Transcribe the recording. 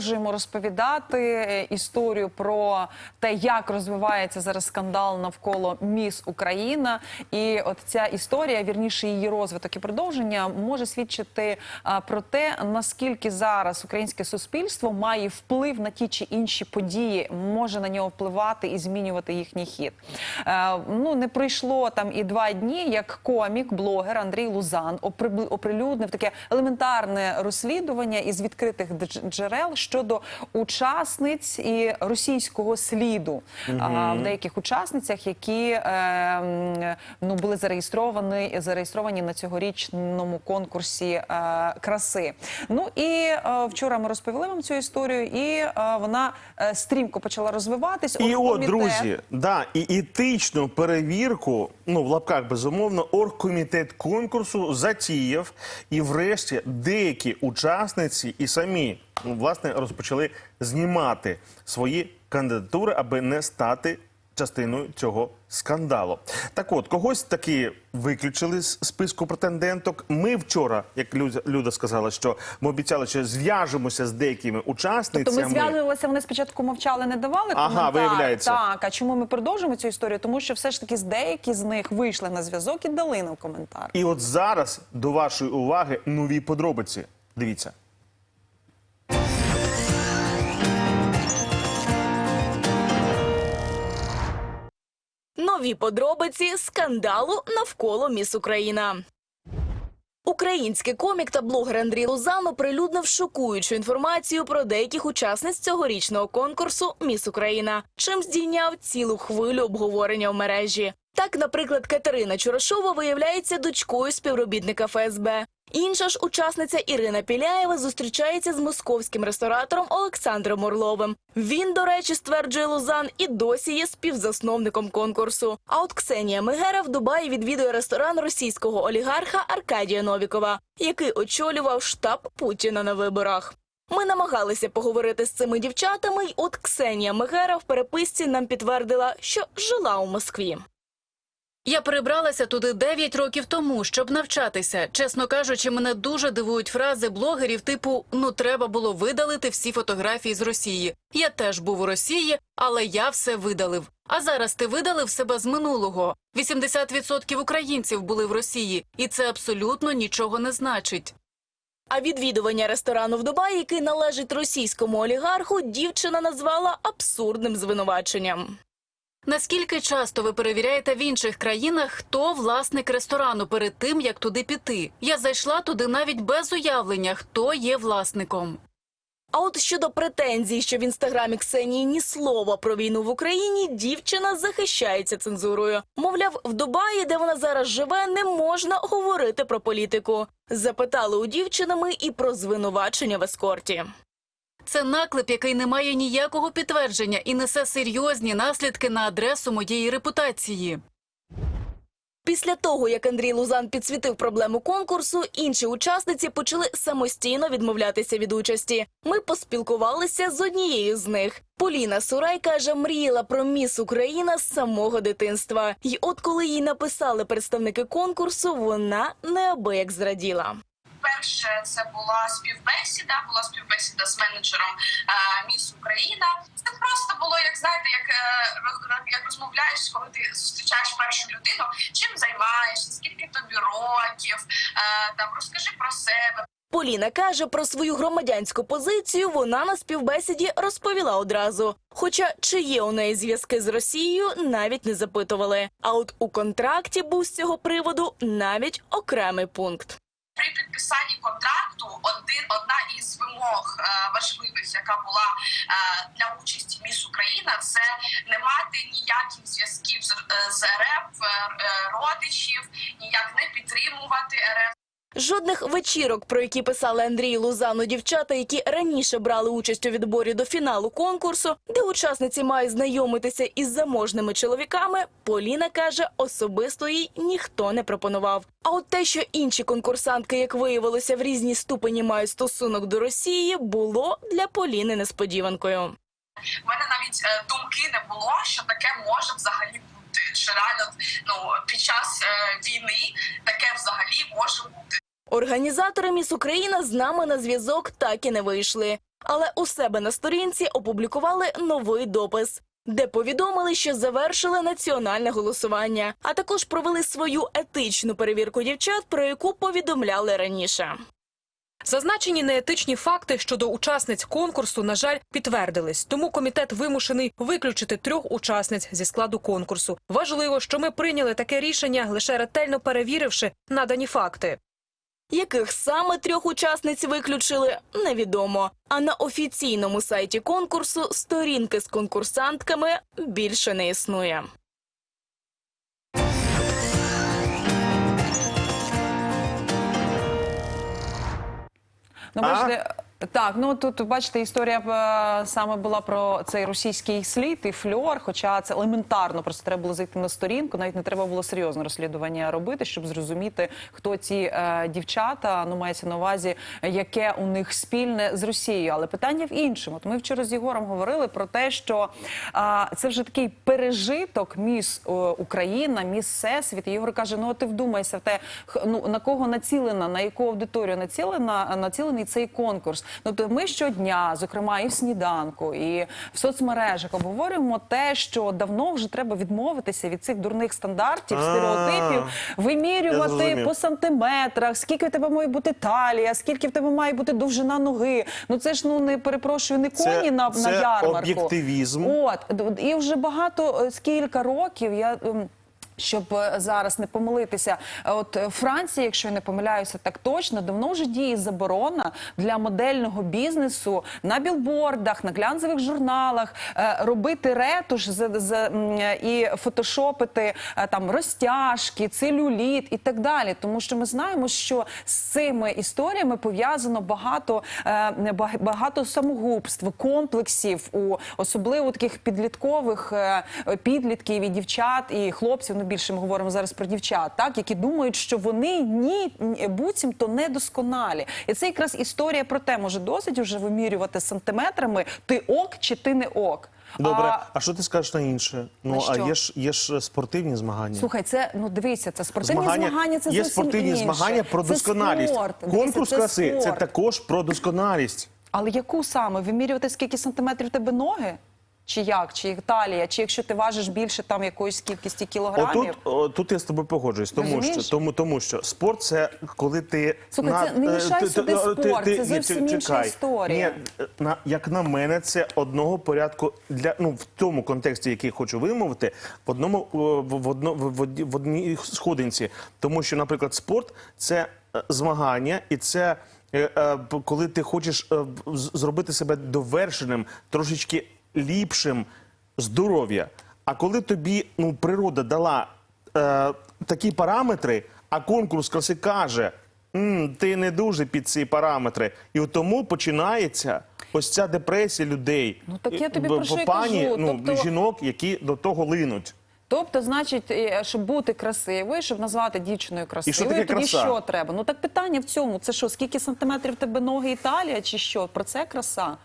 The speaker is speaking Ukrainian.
продовжуємо розповідати е, історію про те, як розвивається зараз скандал навколо Міс Україна. І от ця історія, вірніше, її розвиток і продовження може свідчити про те, наскільки зараз українське суспільство має вплив на ті чи інші події, може на нього впливати і змінювати їхній хід. Е, ну не пройшло там і два дні, як комік, блогер Андрій Лузан оприлюднив таке елементарне розслідування із відкритих джерел щодо учасниць і російського сліду а, в деяких учасницях, які е, ну були зареєстровані зареєстровані на цьогорічному конкурсі е, краси. Ну і е, вчора ми розповіли вам цю історію, і е, вона стрімко почала розвиватись. І от, друзі, да, і етичну перевірку, ну в лапках безумовно, оргкомітет конкурсу затіяв, і врешті деякі учасниці і самі власне розпочали знімати свої кандидатури, аби не стати частиною цього скандалу. Так от, когось таки виключили з списку претенденток. Ми вчора, як Люда, сказала, що ми обіцяли, що зв'яжемося з деякими Тобто учасницями. ми зв'язувалися, вони спочатку мовчали, не давали Ага, виявляється. Так, а чому ми продовжуємо цю історію? Тому що все ж таки з деякі з них вийшли на зв'язок і дали нам коментар. І от зараз до вашої уваги нові подробиці. Дивіться. Нові подробиці скандалу навколо Міс Україна. Український комік та блогер Андрій Лузан оприлюднив шокуючу інформацію про деяких учасниць цьогорічного конкурсу Міс Україна, чим здійняв цілу хвилю обговорення в мережі. Так, наприклад, Катерина Чурашова виявляється дочкою співробітника ФСБ. Інша ж учасниця Ірина Піляєва зустрічається з московським ресторатором Олександром Орловим. Він, до речі, стверджує Лузан, і досі є співзасновником конкурсу. А от Ксенія Мегера в Дубаї відвідує ресторан російського олігарха Аркадія Новікова, який очолював штаб Путіна на виборах. Ми намагалися поговорити з цими дівчатами, й от Ксенія Мегера в переписці нам підтвердила, що жила у Москві. Я перебралася туди 9 років тому, щоб навчатися. Чесно кажучи, мене дуже дивують фрази блогерів типу Ну треба було видалити всі фотографії з Росії. Я теж був у Росії, але я все видалив. А зараз ти видалив себе з минулого. 80% українців були в Росії, і це абсолютно нічого не значить. А відвідування ресторану в Дубаї, який належить російському олігарху, дівчина назвала абсурдним звинуваченням. Наскільки часто ви перевіряєте в інших країнах, хто власник ресторану перед тим, як туди піти? Я зайшла туди навіть без уявлення, хто є власником. А от щодо претензій, що в інстаграмі Ксенії ні слова про війну в Україні, дівчина захищається цензурою. Мовляв, в Дубаї, де вона зараз живе, не можна говорити про політику. Запитали у дівчини ми і про звинувачення в ескорті. Це наклеп, який не має ніякого підтвердження і несе серйозні наслідки на адресу моєї репутації. Після того, як Андрій Лузан підсвітив проблему конкурсу, інші учасниці почали самостійно відмовлятися від участі. Ми поспілкувалися з однією з них. Поліна Сурай каже, мріяла про міс Україна з самого дитинства. І от коли їй написали представники конкурсу, вона неабияк зраділа. Перше це була співбесіда, була співбесіда з менеджером е, Міс Україна. Це просто було, як знаєте, як, е, як розмовляєш, коли ти зустрічаєш першу людину, чим займаєшся, скільки тобі років, е, там розкажи про себе. Поліна каже про свою громадянську позицію. Вона на співбесіді розповіла одразу. Хоча чи є у неї зв'язки з Росією, навіть не запитували. А от у контракті був з цього приводу навіть окремий пункт. При підписанні контракту один одна із вимог е, важливих, яка була е, для участі Міс Україна, це не мати ніяких зв'язків з, е, РФ, родичів, ніяк не підтримувати РФ. Жодних вечірок, про які писали Андрій Лузану дівчата, які раніше брали участь у відборі до фіналу конкурсу, де учасниці мають знайомитися із заможними чоловіками, Поліна каже, особисто їй ніхто не пропонував. А от те, що інші конкурсантки, як виявилося, в різній ступені мають стосунок до Росії, було для Поліни несподіванкою. У мене навіть е, думки не було, що таке може взагалі бути. Що реально ну під час е, війни таке взагалі може бути. Організатори Міс Україна з нами на зв'язок так і не вийшли. Але у себе на сторінці опублікували новий допис, де повідомили, що завершили національне голосування, а також провели свою етичну перевірку дівчат, про яку повідомляли раніше. Зазначені неетичні факти щодо учасниць конкурсу, на жаль, підтвердились. Тому комітет вимушений виключити трьох учасниць зі складу конкурсу. Важливо, що ми прийняли таке рішення, лише ретельно перевіривши надані факти. Яких саме трьох учасниць виключили, невідомо. А на офіційному сайті конкурсу сторінки з конкурсантками більше не існує. Ну, бачите, так, ну тут бачите, історія е, саме була про цей російський слід і фльор. Хоча це елементарно, просто треба було зайти на сторінку. Навіть не треба було серйозне розслідування робити, щоб зрозуміти, хто ці е, дівчата. Ну мається на увазі, яке у них спільне з Росією. Але питання в іншому. От ми вчора з Єгором говорили про те, що е, це вже такий пережиток міс е, Україна, міс Всесвіт. І Єгор каже: ну ти вдумайся в те, ну на кого націлена, на яку аудиторію націлена націлений цей конкурс. Ну то ми щодня, зокрема, і в сніданку, і в соцмережах обговорюємо те, що давно вже треба відмовитися від цих дурних стандартів, стереотипів, вимірювати по сантиметрах, скільки в тебе має бути талія, скільки в тебе має бути довжина ноги. Ну це ж ну не перепрошую, не коні на, на це ярмарку. об'єктивізм. От і вже багато е, скільки років я. Щоб е, зараз не помилитися, е, от е, Франція, якщо я не помиляюся, так точно давно вже діє заборона для модельного бізнесу на білбордах, на глянцевих журналах робити ретуш з, з, м, е, і фотошопити там розтяжки, целюліт і так далі. Тому що ми знаємо, що з цими історіями пов'язано багато, багато самогубств, комплексів у особливо таких підліткових підлітків і дівчат і хлопців. Більше ми говоримо зараз про дівчат, так які думають, що вони ні буцімто недосконалі. І це якраз історія про те, може досить вже вимірювати сантиметрами, ти ок чи ти не ок. Добре, А, а, що ти скажеш на інше? Ну На а є ж є ж спортивні змагання. Слухай, це ну дивися, це спортивні змагання. це є зовсім спортивні інше. змагання про Це досконалість. спорт. Дивися, Конкурс це краси це також про досконалість. Але яку саме? Вимірювати скільки сантиметрів тебе ноги? Чи як? Чи талія? Чи якщо ти важиш більше там якоїсь кількості кілограмів? Отут, о, тут я з тобою погоджуюсь, тому Розумієш? що тому, тому що спорт це коли ти Слухай, це не е, мішай ти- сюди ти- спорт, це зовсім інша історія. Ні, на як на мене, це одного порядку для ну в тому контексті, який хочу вимовити, в одному в, одно, в, в одні- в одній сходинці, тому що, наприклад, спорт це е, змагання і це. е, Коли ти хочеш зробити себе довершеним, трошечки ліпшим здоров'я. А коли тобі ну, природа дала е, такі параметри, а конкурс краси каже, «М, ти не дуже під ці параметри. І тому починається ось ця депресія людей. Ну, так я тобі про що пані, кажу. ну, Тобто- жінок, які до того линуть. Тобто, значить, е, щоб бути красивою, щоб назвати дівчиною красивою, таке тоді краса? що треба? Ну так питання в цьому: це що, скільки сантиметрів тебе ноги і талія, чи що? Про це краса?